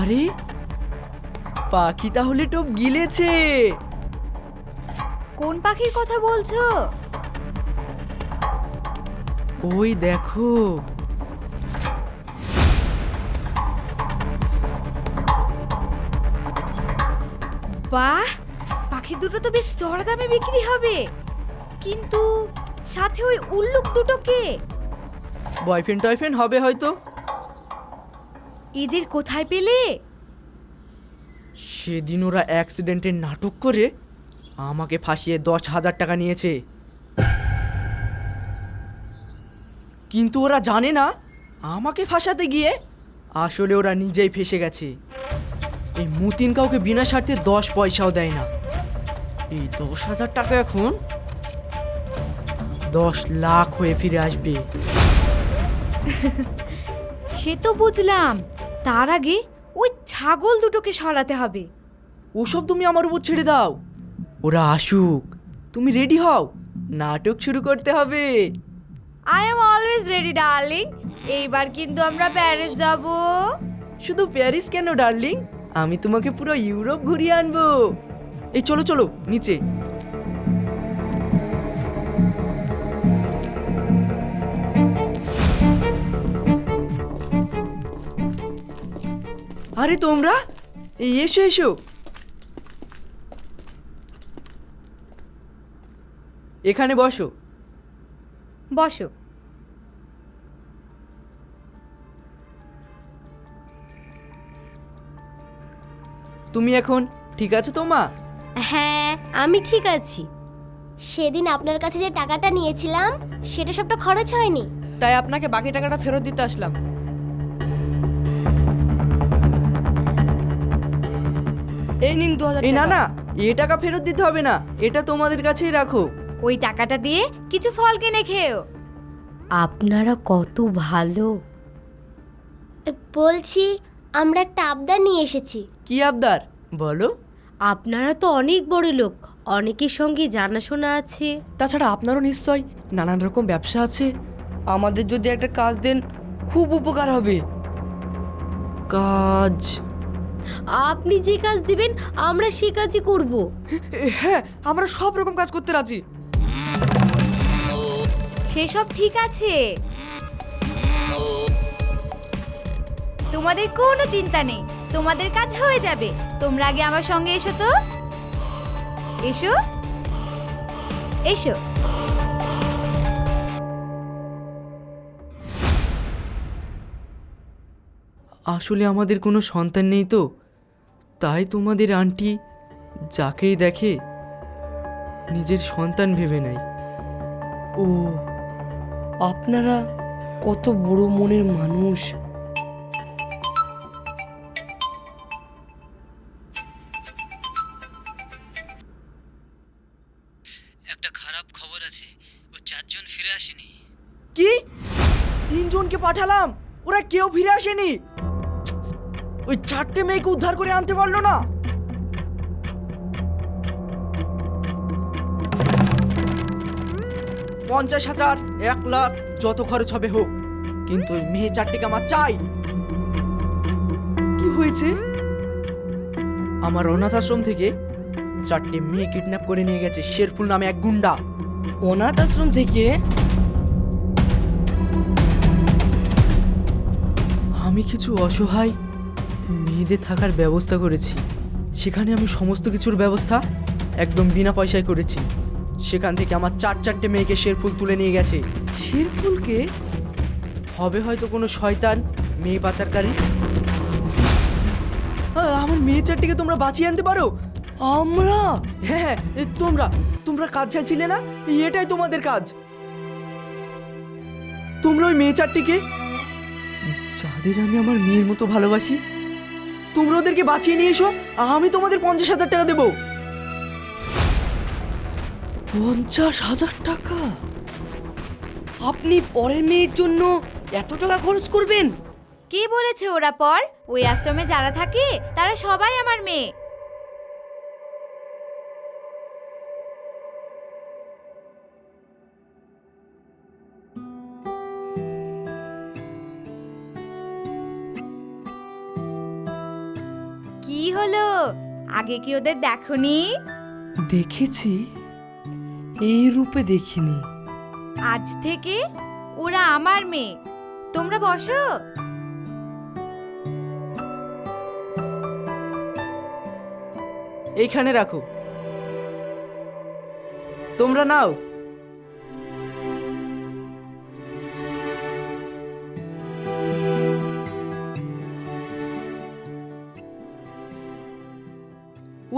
আরে পাখি তাহলে টোপ গিলেছে। কোন পাখির কথা বলছো? ওই দেখো। বাহ পাখি দুটো তো বেশ চড়া দামে বিক্রি হবে। কিন্তু সাথে ওই উল্লুক দুটো কে? বয়ফ্রেন্ড টয়ফ্রেন্ড হবে হয়তো। এদের কোথায় পেলে? সেদিন ওরা অ্যাক্সিডেন্টের নাটক করে আমাকে ফাঁসিয়ে দশ হাজার টাকা নিয়েছে। কিন্তু ওরা জানে না আমাকে ফাঁসাতে গিয়ে আসলে ওরা নিজেই ফেসে গেছে। এই মুতিন কাউকে বিনা স্বার্থে দশ পয়সাও দেয় না। এই দশ হাজার টাকা এখন দশ লাখ হয়ে ফিরে আসবে। সে তো বুঝলাম। তার আগে ওই ছাগল দুটোকে সরাতে হবে। ওসব তুমি আমার উপর ছেড়ে দাও। ওরা আসুক। তুমি রেডি হও। নাটক শুরু করতে হবে। I am always ready darling এইবার কিন্তু আমরা প্যারিস যাব। শুধু প্যারিস কেন ডার্লিং আমি তোমাকে পুরো ইউরোপ ঘুরিয়ে আনব। এই চলো চলো নিচে। আরে তোমরা? এই এসো এসো। এখানে বসো। বসো। তুমি এখন ঠিক আছো তো মা হ্যাঁ আমি ঠিক আছি। সেদিন আপনার কাছে যে টাকাটা নিয়েছিলাম সেটা সবটা খরচ হয়নি। তাই আপনাকে বাকি টাকাটা ফেরত দিতে আসলাম। এই নিন দু হাজার এই না না এ টাকা ফেরত দিতে হবে না এটা তোমাদের কাছেই রাখো। ওই টাকাটা দিয়ে কিছু ফল কিনে খেও আপনারা কত ভালো। বলছি আমরা একটা আবদার নিয়ে এসেছি। কি আবদার? বলো। আপনারা তো অনেক বড় লোক অনেকের সঙ্গে জানাশোনা আছে। তাছাড়া আপনারও নিশ্চয় নানান রকম ব্যবসা আছে। আমাদের যদি একটা কাজ দেন খুব উপকার হবে। কাজ। আপনি যে কাজ দিবেন আমরা সে কাজই করব। হ্যাঁ আমরা সব রকম কাজ করতে রাজি। সেসব ঠিক আছে। তোমাদের কোনো চিন্তা নেই তোমাদের কাজ হয়ে যাবে। তোমরা আগে আমার সঙ্গে এসো তো। এসো। এসো। আসলে আমাদের কোনো সন্তান নেই তো। তাই তোমাদের আন্টি যাকেই দেখে নিজের সন্তান ভেবে নেয়। ও আপনারা কত বড় মনের মানুষ। একটা খারাপ খবর আছে ও চারজন ফিরে আসেনি। কি? তিনজনকে পাঠালাম ওরা কেউ ফিরে আসেনি। ওই চারটে মেয়েকে উদ্ধার করে আনতে পারল না। পঞ্চাশ হাজার এক লাখ যত খরচ হবে হোক কিন্তু ওই মেয়ে চারটেকে আমার চাই। কি হয়েছে? আমার অনাথ আশ্রম থেকে চারটে মেয়ে কিডন্যাপ করে নিয়ে গেছে শেরফুল নামে এক গুন্ডা। অনাথ আশ্রম থেকে? আমি কিছু অসহায় মেয়েদের থাকার ব্যবস্থা করেছি। সেখানে আমি সমস্ত কিছুর ব্যবস্থা একদম বিনা পয়সায় করেছি। সেখান থেকে আমার চার চারটে মেয়েকে শেরফুল তুলে নিয়ে গেছে। শেরফুলকে হবে হয়তো কোনো শয়তান মেয়ে পাচারকারী। আমার মেয়ে চারটিকে তোমরা বাঁচিয়ে আনতে পারো। আমরা? হ্যাঁ হ্যাঁ তোমরা তোমরা কাজ চাইছিলে না? এটাই তোমাদের কাজ। তোমরা ওই মেয়ে চারটিকে যাদের আমি আমার মেয়ের মতো ভালোবাসি তোমরা ওদেরকে বাঁচিয়ে নিয়ে এসো আমি তোমাদের পঞ্চাশ হাজার টাকা দেবো। পঞ্চাশ হাজার টাকা? আপনি পরের মেয়ের জন্য এত টাকা খরচ করবেন? কে বলেছে ওরা পর? ওই আশ্রমে যারা থাকে তারা সবাই আমার মেয়ে। হলো? আগে কি ওদের দেখনি? দেখেছি। এই রূপে দেখিনি। আজ থেকে ওরা আমার মেয়ে। তোমরা বসো। এইখানে রাখো। তোমরা নাও।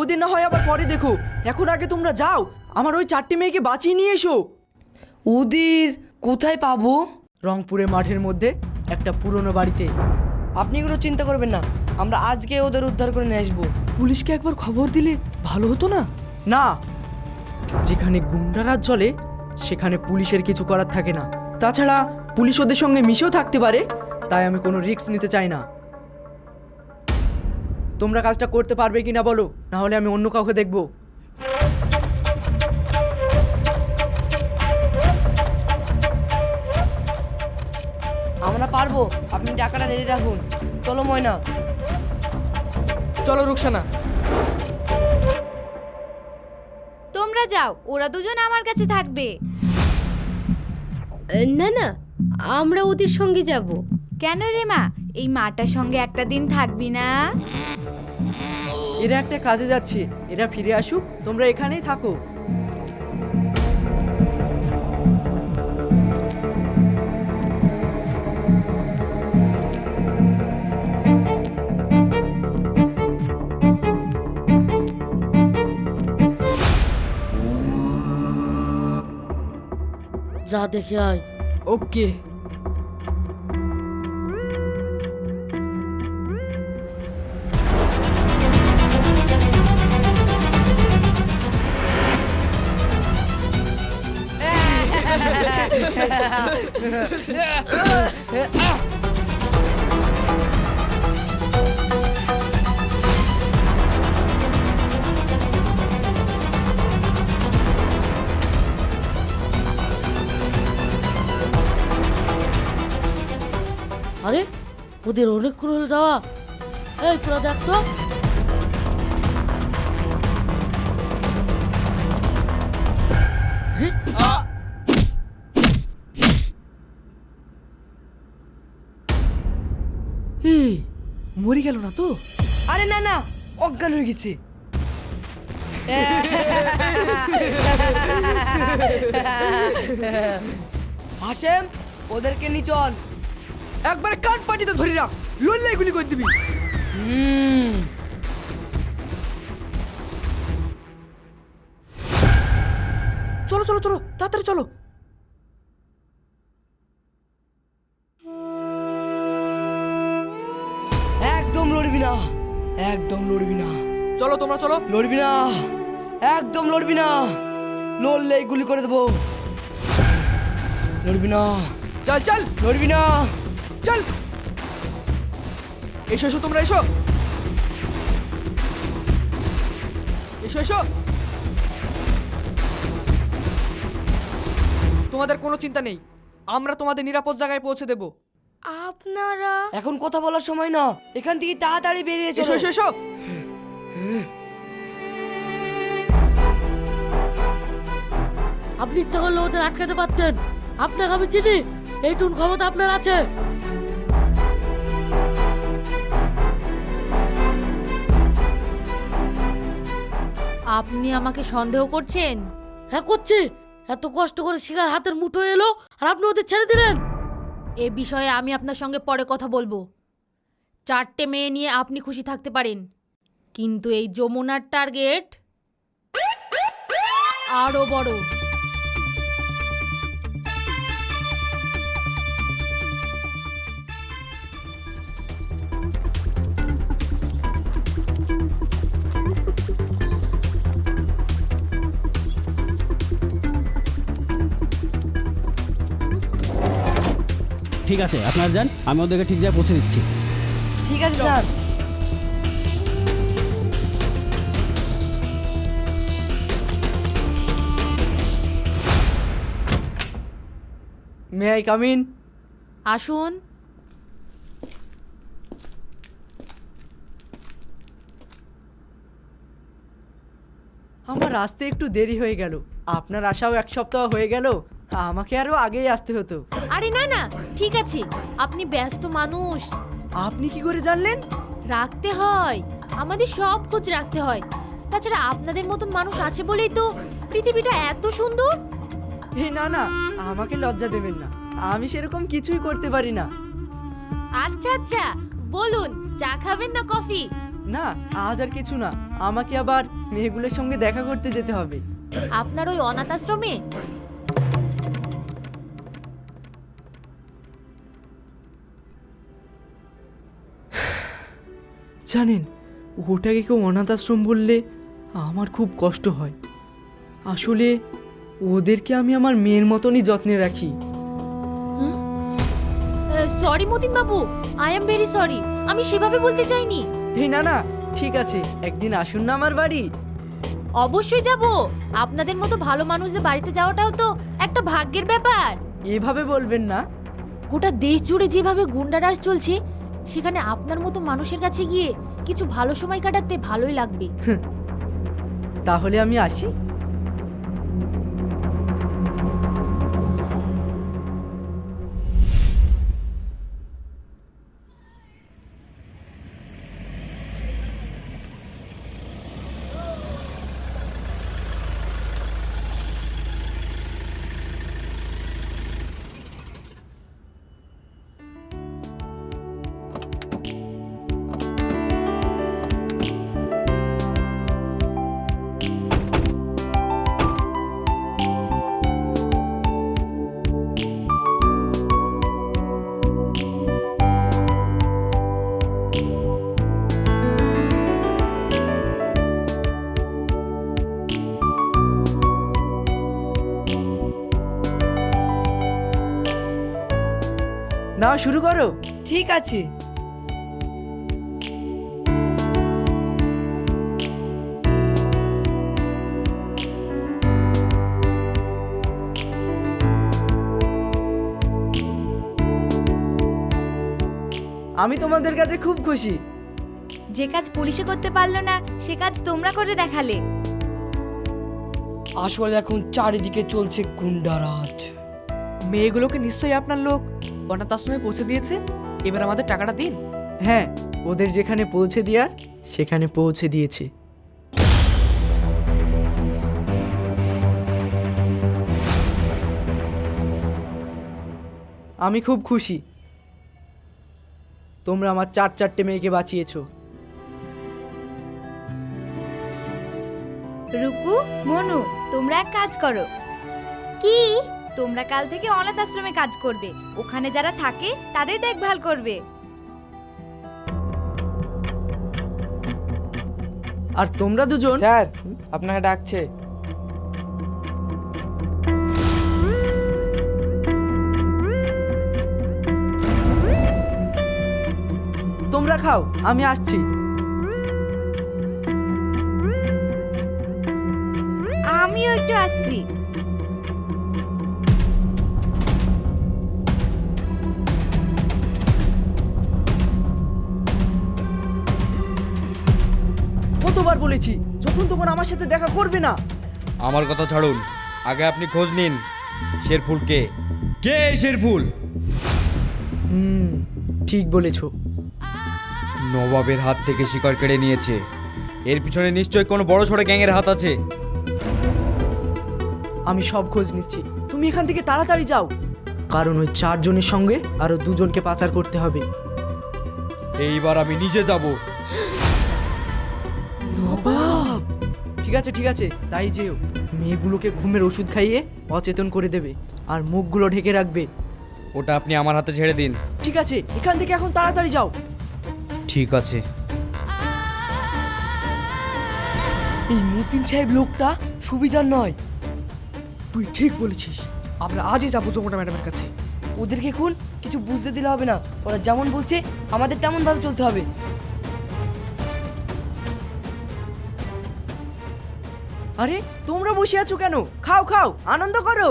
ওদের না হয় আবার পরে দেখো। এখন আগে তোমরা যাও আমার ওই চারটি মেয়েকে বাঁচিয়ে নিয়ে এসো। ওদের কোথায় পাবো? রংপুরে মাঠের মধ্যে একটা পুরনো বাড়িতে। আপনি কোনো চিন্তা করবেন না আমরা আজকে ওদের উদ্ধার করে নিয়ে আসব। পুলিশকে একবার খবর দিলে ভালো হতো না? না যেখানে গুন্ডারাজ চলে সেখানে পুলিশের কিছু করার থাকে না। তাছাড়া পুলিশ ওদের সঙ্গে মিশেও থাকতে পারে তাই আমি কোনো রিস্ক নিতে চাই না। তোমরা কাজটা করতে পারবে কি না বলো? না হলে আমি অন্য কাউকে দেখব। আমরা পারব। আপনি টাকাটা রেডি রাখুন। চলো ময়না। চলো রুকসানা। তোমরা যাও ওরা দুজন আমার কাছে থাকবে। না না আমরা ওদের সঙ্গে যাব। কেন রে মা? এই মাটার সঙ্গে একটা দিন থাকবি না? এরা একটা কাজে যাচ্ছে। এরা ফিরে আসুক তোমরা এখানেই থাকো। যা দেখে আয়। ওকে। আরে ওদের অনেকক্ষণ হলো যাওয়া। এই তোরা দেখ তো। মরে গেল না তো? আরে না না অজ্ঞান হয়ে গেছে। হাসেম ওদেরকে নি চল। একবার কান পাটিতে ধরে রাখ লড়লে গুলি করে দিবি। হুম। চলো চলো চলো তাড়াতাড়ি চলো। একদম লড়বি না। চলো তোমরা চলো। লড়বি না। একদম লড়বি না। লড়লেই গুলি করে দেবো। লড়বি না। চল চল। লড়বি না। চল। এসো এসো তোমরা এসো। এসো এসো। তোমাদের কোনো চিন্তা নেই। আমরা তোমাদের নিরাপদ জায়গায় পৌঁছে দেব। আপনারা? এখন কথা বলার সময় না। এখান থেকে তাড়াতাড়ি বেরিয়ে এসো চলো। এসো এসো। আপনি ইচ্ছা করলে ওদের আটকাতে পারতেন। আপনাকে আমি চিনি। এইটুন ক্ষমতা আপনার আছে। আপনি আমাকে সন্দেহ করছেন? হ্যাঁ করছি। এত কষ্ট করে শিকার হাতের মুঠো এলো আর আপনি ওদের ছেড়ে দিলেন। এ বিষয়ে আমি আপনার সঙ্গে পরে কথা বলব। চারটে মেয়ে নিয়ে আপনি খুশি থাকতে পারেন। কিন্তু এই যমুনার টার্গেট আরও বড়। ঠিক আছে আপনারা যান আমি ওদেরকে ঠিক জায়গায় পৌঁছে দিচ্ছি। ঠিক আছে sir. May I come in আসুন। আমার আসতে একটু দেরি হয়ে গেল। আপনার আসাও এক সপ্তাহ হয়ে গেল। আমাকে আরও আগেই আসতে হতো। আরে না না ঠিক আছে। আপনি ব্যস্ত মানুষ। আপনি কি করে জানলেন? রাখতে হয়। আমাদের সব খোঁজ রাখতে হয়। তাছাড়া আপনাদের মতন মানুষ আছে বলেই তো পৃথিবীটা এত সুন্দর। এই না না আমাকে লজ্জা দেবেন না। আমি সেরকম কিছুই করতে পারি না। আচ্ছা আচ্ছা বলুন চা খাবেন না কফি? না আজ আর কিছু না। আমাকে আবার মেয়েগুলোর সঙ্গে দেখা করতে যেতে হবে। আপনার ওই অনাথ আশ্রমে? জানেন ওটাকে কেউ অনাথ আশ্রম বললে আমার খুব কষ্ট হয়। আসলে ওদেরকে আমি আমার মেয়ের মতনই যত্নে রাখি। Sorry Matin Babu I am very sorry আমি সেভাবে বলতে চাইনি। এই না না ঠিক আছে একদিন আসুন না আমার বাড়ি। অবশ্যই যাব। আপনাদের মতো ভালো মানুষদের বাড়িতে যাওয়াটাও তো একটা ভাগ্যের ব্যাপার। এভাবে বলবেন না। গোটা দেশ জুড়ে যেভাবে গুন্ডারাজ চলছে সেখানে আপনার মতো মানুষের কাছে গিয়ে কিছু ভালো সময় কাটাতে ভালোই লাগবে। তাহলে আমি আসি। শুরু করো। ঠিক আছে। আমি তোমাদের কাছে খুব খুশি। যে কাজ পুলিশে করতে পারল না সে কাজ তোমরা করে দেখালে। আসলে এখন চারিদিকে চলছে গুন্ডারাজ। মেয়েগুলোকে নিশ্চয়ই আপনার লোক অনাথ আশ্রমে পৌঁছে দিয়েছে। এবার আমাদের টাকাটা দিন। হ্যাঁ ওদের যেখানে পৌঁছে দেওয়ার সেখানে পৌঁছে দিয়েছে। আমি খুব খুশি। তোমরা আমার চার চারটে মেয়েকে বাঁচিয়েছো। রুকু মনু তোমরা এক কাজ করো। কি? তোমরা কাল থেকে অনাথ আশ্রমে কাজ করবে। ওখানে যারা থাকে তাদের দেখভাল করবে। আর তোমরা দুজন? স্যার আপনাকে ডাকছে। তোমরা খাও আমি আসছি। আমিও একটু আসছি। কতবার বলেছি যখন তখন আমার সাথে দেখা করবে না। আমার কথা ছাড়ুন। আগে আপনি খোঁজ নিন শেরফুলকে কে? এই শেরফুল হুম ঠিক বলেছ। নবাবের হাত থেকে শিকার কেড়ে নিয়েছে। এর পিছনে নিশ্চয়ই কোনো বড় সড়ো গ্যাংয়ের হাত আছে। আমি সব খোঁজ নিচ্ছি। তুমি এখান থেকে তাড়াতাড়ি যাও। কারণ ওই চারজনের সঙ্গে আরও দুজনকে পাচার করতে হবে। এইবার আমি নিজে যাব। ঠিক আছে ঠিক আছে তাই যেও। মেয়েগুলোকে ঘুমের ওষুধ খাইয়ে অচেতন করে দেবে আর মুখগুলো ঢেকে রাখবে। ওটা আপনি আমার হাতে ছেড়ে দিন। ঠিক আছে এখান থেকে এখন তাড়াতাড়ি যাও। ঠিক আছে। এই মতিন সাহেব লোকটা সুবিধার নয়। তুই ঠিক বলেছিস আমরা আজই যাব যমুনা ম্যাডামের কাছে। ওদেরকে খুন কিছু বুঝতে দিলে হবে না ওরা যেমন বলছে আমাদের তেমনভাবে চলতে হবে। আরে, তোমরা বসে আছো কেন? খাও খাও, আনন্দ করো।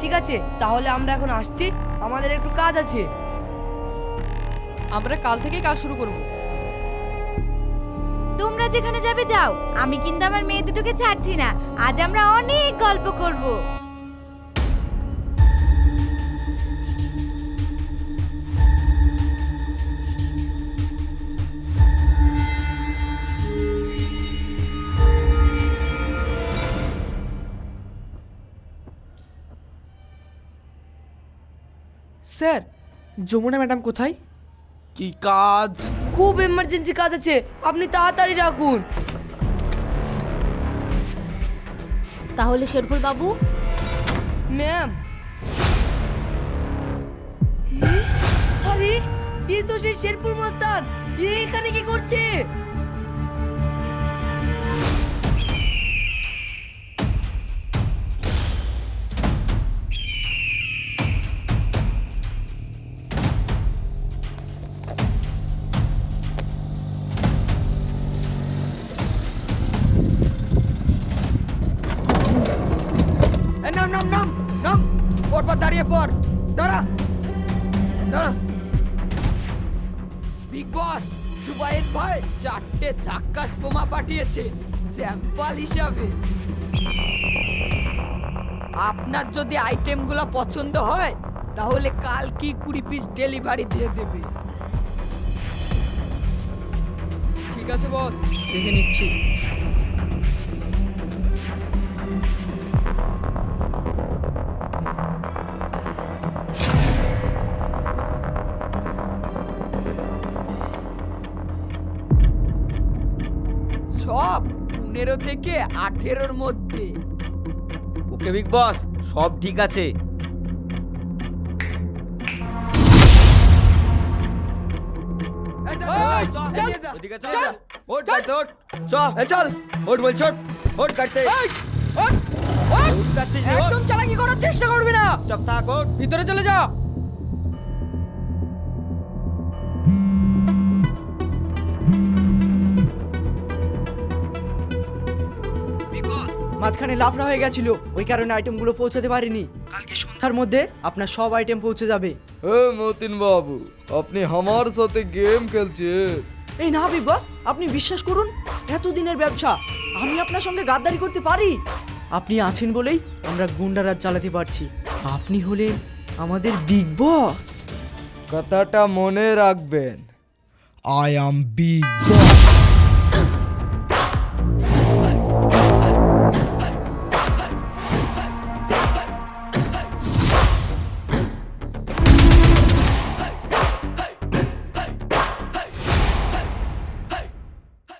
ঠিক আছে, তাহলে আমরা এখন আসছি। আমাদের একটু কাজ আছে। আমরা কাল থেকেই কাজ শুরু করব। তোমরা যেখানে যাবে যাও। আমি কিন্তু আমার মেয়ে দুটোকে ছাড়ছি না। আজ আমরা অনেক গল্প করব। স্যার যমুনা ম্যাডাম কোথায়? কি কাজ? খুব এমার্জেন্সি কাজ আছে। আপনি তাড়াতাড়ি রাখুন। তাহলে শেরফুল বাবু? ম্যাম আরে এ তো সেই শেরফুল মাস্টার এ এখানে কি করছে? চারটে চাক্কাস বোমা পাঠিয়েছে, স্যাম্পল হিসাবে। আপনার যদি আইটেমগুলো পছন্দ হয়, তাহলে কাল কি কুড়ি পিস ডেলিভারি দিয়ে দেবে। ঠিক আছে বস দেখে নিচ্ছি। পনেরো থেকে আঠেরোর মধ্যে। ওকে বিগ বস সব ঠিক আছে। চল, ওট বলছ ওট কাটতে। একদম চালাকি করার চেষ্টা করবি না। চপ থাক ভিতরে চলে যা। মাঝখানে লাফড়া হয়ে গেছিল। ওই কারণে আইটেমগুলো পৌঁছাতে পারিনি। কালকে সন্ধ্যার মধ্যে আপনার সব আইটেম পৌঁছে যাবে। এ মতিন বাবু আপনি আমার সাথে গেম খেলছেন। এই না বিগ বস আপনি বিশ্বাস করুন এতদিনের ব্যবসা আমি আপনার সঙ্গে গাদ্দারি করতে পারি? আপনি আছেন বলেই আমরা গুন্ডারাজ চালাতে পারছি। আপনি হলেন আমাদের বিগ বস কথাটা মনে রাখবেন। I am big boss